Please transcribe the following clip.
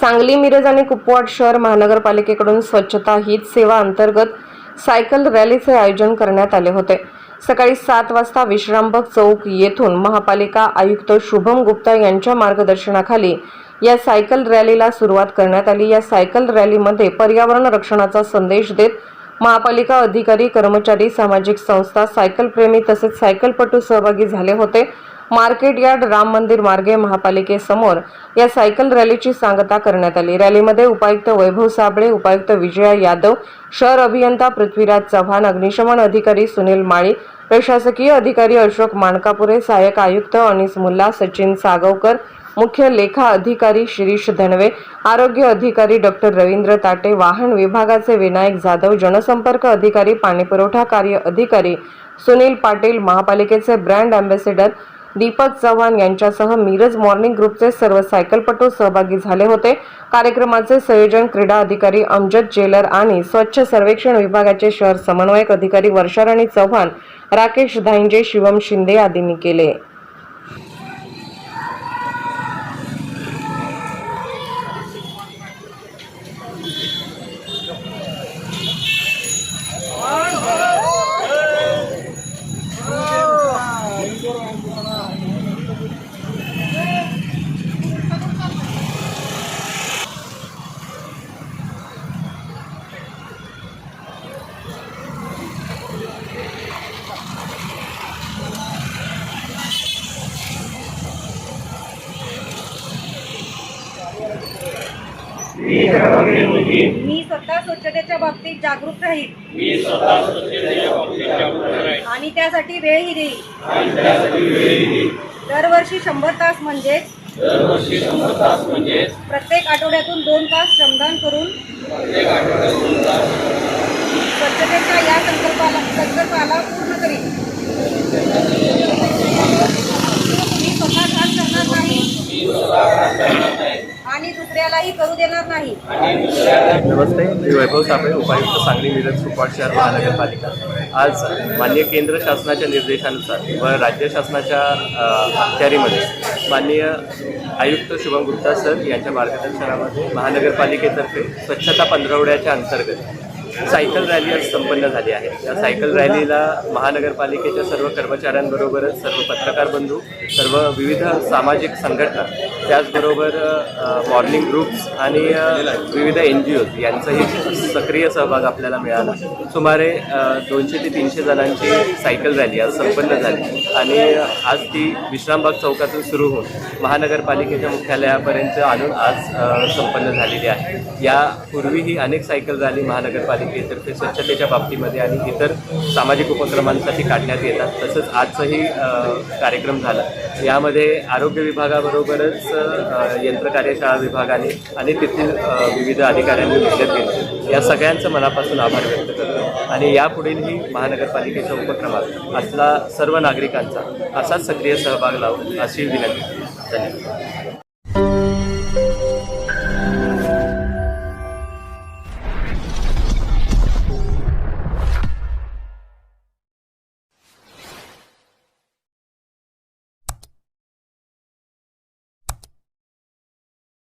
सांगली मिरज आणि कुपवाड शहर महानगरपालिकेकडून स्वच्छता हीच सेवा अंतर्गत सायकल रॅलीचे आयोजन करण्यात आले होते. सकाळी सात वाजता विश्रामबाग चौक येथून महापालिका आयुक्त शुभम गुप्ता यांच्या मार्गदर्शनाखाली या सायकल रॅलीला सुरुवात करण्यात आली. या सायकल रॅलीमध्ये पर्यावरण रक्षणाचा संदेश देत महापालिका अधिकारी कर्मचारी सामाजिक संस्था सायकल प्रेमी तसेच सायकलपटू सहभागी झाले होते. मार्केट यार्ड राम मंदिर मार्गे महापालिकेसमोर या सायकल रॅलीची सांगता करण्यात आली. रॅलीमध्ये उपायुक्त वैभव साबळे उपायुक्त विजया यादव शहर अभियंता पृथ्वीराज चव्हाण अग्निशमन अधिकारी सुनील माळी प्रशासकीय अधिकारी अशोक माणकापुरे सहाय्यक आयुक्त अनिस मुल्ला सचिन सागवकर मुख्य लेखा अधिकारी शिरीष धनवे आरोग्य अधिकारी डॉक्टर रवींद्र ताटे वाहन विभागाचे विनायक जाधव जनसंपर्क अधिकारी पाणीपुरवठा कार्य अधिकारी सुनील पाटील महापालिकेचे ब्रँड अँबॅसेडर दीपक चव्हाण यांच्यासह मिरज मॉर्निंग ग्रुपचे सर्व सायकलपटू सहभागी झाले होते. कार्यक्रमाचे संयोजन क्रीडा अधिकारी अमजद जेलर आणि स्वच्छ सर्वेक्षण विभागाचे शहर समन्वयक अधिकारी वर्षाराणी चव्हाण राकेश धाईंजे शिवम शिंदे आदींनी केले. मी स्वतः स्वच्छतेच्या बाबतीत जागरूक राहील आणि त्यासाठी वेळही देईल दरवर्षी शंभर तास म्हणजेच प्रत्येक आठवड्यातून दोन तास श्रमदान करून स्वच्छतेच्या या संकल्पाला संकल्पाला पूर्ण करीन मी स्वतः काम करणार नाही आणि दुसऱ्यालाही करू देणार नाही. नमस्ते मी वैभव साबळे उपायुक्त सांगली मिरज सुपाट शहर महानगरपालिका. आज माननीय केंद्र शासनाच्या निर्देशानुसार व राज्य शासनाच्या अखत्यारीमध्ये माननीय आयुक्त शुभम गुप्ता सर यांच्या मार्गदर्शनामध्ये महानगरपालिकेतर्फे स्वच्छता पंधरवड्याच्या अंतर्गत सायकल रॅली आज संपन्न झाली आहे. या सायकल रॅलीला महानगरपालिकेच्या सर्व कर्मचाऱ्यांबरोबरच सर्व पत्रकार बंधू सर्व विविध सामाजिक संघटना त्याचबरोबर मॉर्निंग ग्रुप्स आणि विविध एन जी ओज यांचाही सक्रिय सहभाग आपल्याला मिळाला. सुमारे दोनशे ते तीनशे जणांची सायकल रॅली आज संपन्न झाली आणि आज ती विश्रामबाग चौकातून सुरू होऊन महानगरपालिकेच्या मुख्यालयापर्यंत आणून आज संपन्न झालेली आहे. यापूर्वीही अनेक सायकल रॅली महानगरपालिकेतर्फे स्वच्छतेच्या बाबतीमध्ये आणि इतर सामाजिक उपक्रमांसाठी काढण्यात येतात. तसंच आजचाही कार्यक्रम झाला. यामध्ये आरोग्य विभागाबरोबरच यंत्रकार्यशाळा विभागाने आणि तेथील विविध अधिकाऱ्यांनी मेहनत केली. या सगळ्यांचं मनापासून आभार व्यक्त करतो. आणि यापुढीलही महानगरपालिकेच्या उपक्रमात असला सर्व नागरिकांचा असाच सक्रिय सहभाग लावून अशी विनंती. धन्यवाद.